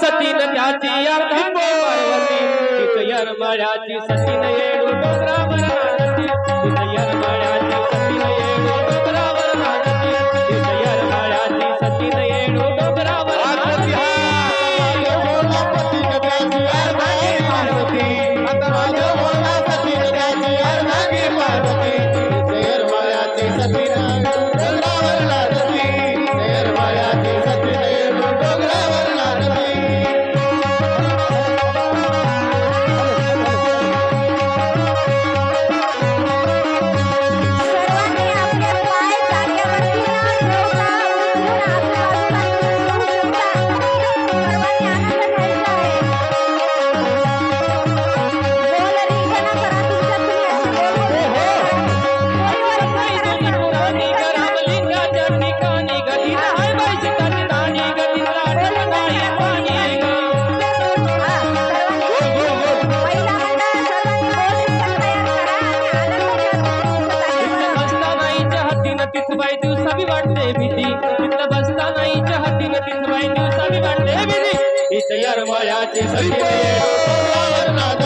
ಸತಿನ ಖ್ಯಾತಿಯ ಕಂಬೋ ಸತಿನ ಏಳು दिवसावी वाटते भीती. तिथं बसता नाही चाहती न तिथं बाई दिवसावी वाटते भीती. हिच्या यार मायाची सखी.